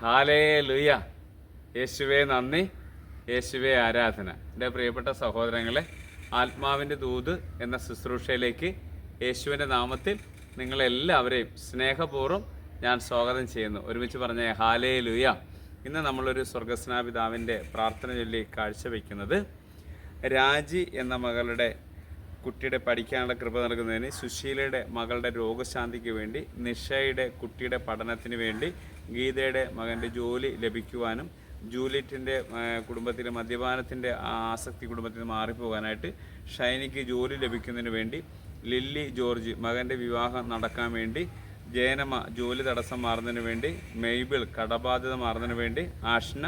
ഹാലേ ലുയ യേശുവേ നന്ദി. യേശുവേ ആരാധന. എന്റെ പ്രിയപ്പെട്ട സഹോദരങ്ങളെ ആത്മാവിന്റെ ദൂത് എന്ന ശുശ്രൂഷയിലേക്ക് യേശുവിന്റെ നാമത്തിൽ നിങ്ങളെല്ലാവരെയും സ്നേഹപൂർവം ഞാൻ സ്വാഗതം ചെയ്യുന്നു. ഒരുമിച്ച് പറഞ്ഞ ഹാലേ ലുയ ഇന്ന് നമ്മളൊരു സ്വർഗസ്നാപിതാവിന്റെ പ്രാർത്ഥന ചൊല്ലി കാഴ്ചവെക്കുന്നത് രാജി എന്ന മകളുടെ കുട്ടിയുടെ പഠിക്കാനുള്ള കൃപ നൽകുന്നതിന് സുശീലയുടെ മകളുടെ രോഗശാന്തിക്ക് വേണ്ടി നിഷയുടെ കുട്ടിയുടെ പഠനത്തിന് വേണ്ടി ഗീതയുടെ മകന്റെ ജോലി ലഭിക്കുവാനും ജൂലിയറ്റിന്റെ കുടുംബത്തിലെ മദ്യപാനത്തിന്റെ ആസക്തി കുടുംബത്തിൽ നിന്ന് മാറിപ്പോകാനായിട്ട് ഷൈനിക്ക് ജോലി ലഭിക്കുന്നതിന് വേണ്ടി ലില്ലി ജോർജ് മകന്റെ വിവാഹം നടക്കാൻ വേണ്ടി ജയനമ്മ ജോലി തടസ്സം മാറുന്നതിന് വേണ്ടി മെയ്ബിൾ കടബാധ്യത മാറുന്നതിന് വേണ്ടി ആഷ്ന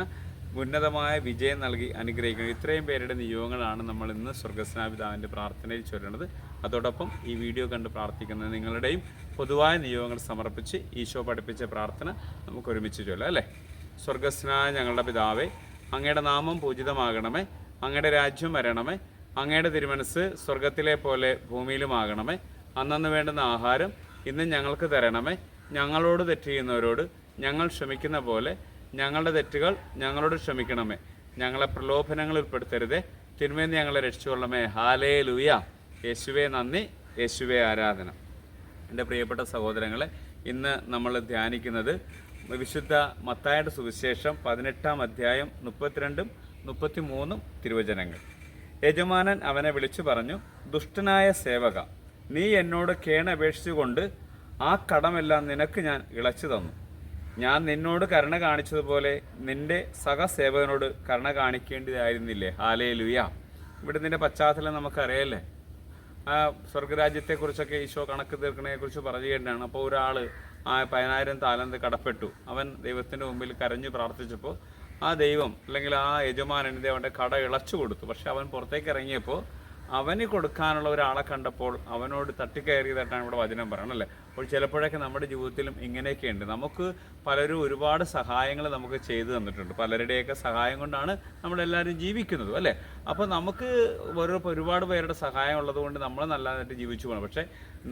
ഉന്നതമായ വിജയം നൽകി അനുഗ്രഹിക്കുന്നു ഇത്രയും പേരുടെ നിയോഗങ്ങളാണ് നമ്മൾ ഇന്ന് സ്വർഗസ്നാപിതാവിന്റെ പ്രാർത്ഥനയിൽ ചൊല്ലുന്നത് അതോടൊപ്പം ഈ വീഡിയോ കണ്ട് പ്രാർത്ഥിക്കുന്ന നിങ്ങളുടെയും പൊതുവായ നിയോഗങ്ങൾ സമർപ്പിച്ച് ഈശോ പഠിപ്പിച്ച പ്രാർത്ഥന നമുക്ക് ഒരുമിച്ച് ചൊല്ലാം അല്ലേ? സ്വർഗസ്നായ ഞങ്ങളുടെ പിതാവേ അങ്ങയുടെ നാമം പൂജിതമാകണമേ അങ്ങയുടെ രാജ്യം വരണമേ അങ്ങയുടെ തിരുമനസ് സ്വർഗത്തിലെ പോലെ ഭൂമിയിലുമാകണമേ. അന്നന്ന് വേണ്ടുന്ന ആഹാരം ഇന്ന് ഞങ്ങൾക്ക് തരണമേ. ഞങ്ങളോട് തെറ്റ് ചെയ്യുന്നവരോട് ഞങ്ങൾ ക്ഷമിക്കുന്ന പോലെ ഞങ്ങളുടെ തെറ്റുകൾ ഞങ്ങളോട് ക്ഷമിക്കണമേ. ഞങ്ങളെ പ്രലോഭനങ്ങളിൽ ഉൾപ്പെടുത്തരുതേ. തിന്മേന്ന് ഞങ്ങളെ രക്ഷിച്ചുകൊള്ളമേ ഹാലേ ലൂയ യേശുവെ നന്ദി. യേശുവെ ആരാധന. എന്റെ പ്രിയപ്പെട്ട സഹോദരങ്ങളെ ഇന്ന് നമ്മൾ ധ്യാനിക്കുന്നത് വിശുദ്ധ മത്തായുടെ സുവിശേഷം പതിനെട്ടാം അധ്യായം മുപ്പത്തിരണ്ടും മുപ്പത്തിമൂന്നും തിരുവചനങ്ങൾ. യജമാനൻ അവനെ വിളിച്ചു പറഞ്ഞു ദുഷ്ടനായ സേവക നീ എന്നോട് കേണപേക്ഷിച്ചുകൊണ്ട് ആ കടമെല്ലാം നിനക്ക് ഞാൻ ഇളച്ചു തന്നു. ഞാൻ നിന്നോട് കരുണ കാണിച്ചതുപോലെ നിന്റെ സഹസേവകനോട് കരുണ കാണിക്കേണ്ടതായിരുന്നില്ലേ? ഹാലേ ലുയ ഇവിടെ നിന്റെ പശ്ചാത്തലം നമുക്കറിയല്ലേ? ആ സ്വർഗരാജ്യത്തെക്കുറിച്ചൊക്കെ ഈശോ കണക്ക് തീർക്കണതിനെ കുറിച്ച് പറയുകയാണ് അപ്പോൾ ഒരാൾ ആ പതിനായിരം താലന്ത് കടപ്പെട്ടു. അവൻ ദൈവത്തിന്റെ മുമ്പിൽ കരഞ്ഞു പ്രാർത്ഥിച്ചപ്പോൾ ആ ദൈവം അല്ലെങ്കിൽ ആ യജമാനൻ ഇത് അവന്റെ കട ഇളച്ചു കൊടുത്തു. പക്ഷെ അവൻ പുറത്തേക്ക് ഇറങ്ങിയപ്പോൾ അവന് കൊടുക്കാനുള്ള ഒരാളെ കണ്ടപ്പോൾ അവനോട് തട്ടിക്കയറിയതായിട്ടാണ് ഇവിടെ വചനം പറയണം അല്ലേ? അപ്പോൾ ചിലപ്പോഴൊക്കെ നമ്മുടെ ജീവിതത്തിലും ഇങ്ങനെയൊക്കെയുണ്ട്. നമുക്ക് പലരും ഒരുപാട് സഹായങ്ങൾ നമുക്ക് ചെയ്തു തന്നിട്ടുണ്ട്. പലരുടെയൊക്കെ സഹായം കൊണ്ടാണ് നമ്മളെല്ലാവരും ജീവിക്കുന്നത് അല്ലേ? അപ്പോൾ നമുക്ക് ഓരോ ഒരുപാട് പേരുടെ സഹായം ഉള്ളതുകൊണ്ട് നമ്മൾ നല്ലതായിട്ട് ജീവിച്ചു പോകണം. പക്ഷേ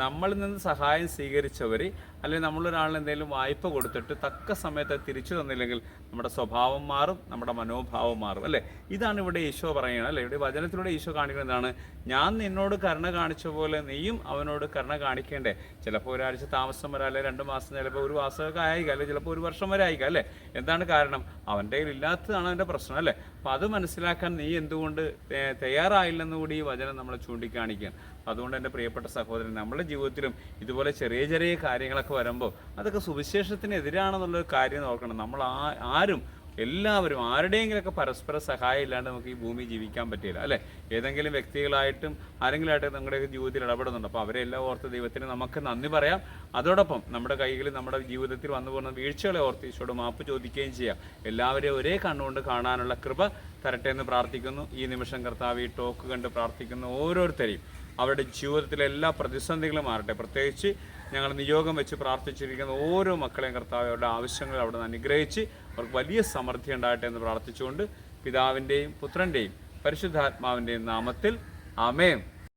നമ്മളിൽ നിന്ന് സഹായം സ്വീകരിച്ചവർ അല്ലെങ്കിൽ നമ്മളൊരാളിന് എന്തെങ്കിലും വായ്പ കൊടുത്തിട്ട് തക്ക സമയത്ത് തിരിച്ചു തന്നില്ലെങ്കിൽ നമ്മുടെ സ്വഭാവം മാറും നമ്മുടെ മനോഭാവം മാറും അല്ലേ? ഇതാണ് ഇവിടെ ഈശോ പറയുന്നത് അല്ലേ? ഇവിടെ വചനത്തിലൂടെ ഈശോ കാണിക്കുന്നത് ഞാൻ നിന്നോട് കരുണ കാണിച്ച പോലെ നീയും അവനോട് കരുണ കാണിക്കേണ്ടേ. ചിലപ്പോൾ ഒരാഴ്ച താമസം വരാം അല്ലെ രണ്ട് മാസം ചിലപ്പോൾ ഒരു മാസമൊക്കെ ആയിരിക്കാം അല്ലെ? ചിലപ്പോൾ ഒരു വർഷം വരെ ആയിരിക്കാം അല്ലേ? എന്താണ് കാരണം? അവന്റെ കയ്യിൽ ഇല്ലാത്തതാണ് അവന്റെ പ്രശ്നം അല്ലേ? അപ്പം അത് മനസ്സിലാക്കാൻ നീ എന്തുകൊണ്ട് തയ്യാ- തയ്യാറായില്ലെന്ന് കൂടി ഈ വചനം നമ്മളെ ചൂണ്ടിക്കാണിക്കുകയാണ്. അതുകൊണ്ട് എന്റെ പ്രിയപ്പെട്ട സഹോദരൻ നമ്മുടെ ജീവിതത്തിലും ഇതുപോലെ ചെറിയ ചെറിയ കാര്യങ്ങളൊക്കെ വരുമ്പോൾ അതൊക്കെ സുവിശേഷത്തിന് എതിരാണെന്നുള്ളൊരു കാര്യം നോക്കണം നമ്മൾ ആ ആരും എല്ലാവരും ആരുടെയെങ്കിലൊക്കെ പരസ്പര സഹായം ഇല്ലാണ്ട് നമുക്ക് ഈ ഭൂമി ജീവിക്കാൻ പറ്റില്ല അല്ലേ? ഏതെങ്കിലും വ്യക്തികളായിട്ടും ആരെങ്കിലുമായിട്ട് നമ്മുടെ ജീവിതത്തിൽ ഇടപെടുന്നുണ്ട്. അപ്പോൾ അവരെല്ലാം ഓർത്ത് ദൈവത്തിന് നമുക്ക് നന്ദി പറയാം. അതോടൊപ്പം നമ്മുടെ കൈകളിൽ നമ്മുടെ ജീവിതത്തിൽ വന്നു പോകുന്ന വീഴ്ചകളെ ഓർത്ത് ഈശോട് മാപ്പ് ചോദിക്കുകയും ചെയ്യാം. എല്ലാവരെയും ഒരേ കണ്ണുകൊണ്ട് കാണാനുള്ള കൃപ തരട്ടെ എന്ന് പ്രാർത്ഥിക്കുന്നു. ഈ നിമിഷം കർത്താവ് ഈ ടോക്ക് കണ്ട് പ്രാർത്ഥിക്കുന്ന ഓരോരുത്തരെയും അവരുടെ ജീവിതത്തിലെ എല്ലാ പ്രതിസന്ധികളും മാറട്ടെ. പ്രത്യേകിച്ച് ഞങ്ങൾ നിയോഗം വെച്ച് പ്രാർത്ഥിച്ചിരിക്കുന്ന ഓരോ മക്കളെയും കർത്താവ് അവരുടെ ആവശ്യങ്ങൾ അവിടെ നിന്ന് അനുഗ്രഹിച്ച് അവർക്ക് വലിയ സമൃദ്ധി ഉണ്ടാകട്ടെ എന്ന് പ്രാർത്ഥിച്ചുകൊണ്ട് പിതാവിന്റെയും പുത്രന്റെയും പരിശുദ്ധാത്മാവിന്റെയും നാമത്തിൽ. ആമേം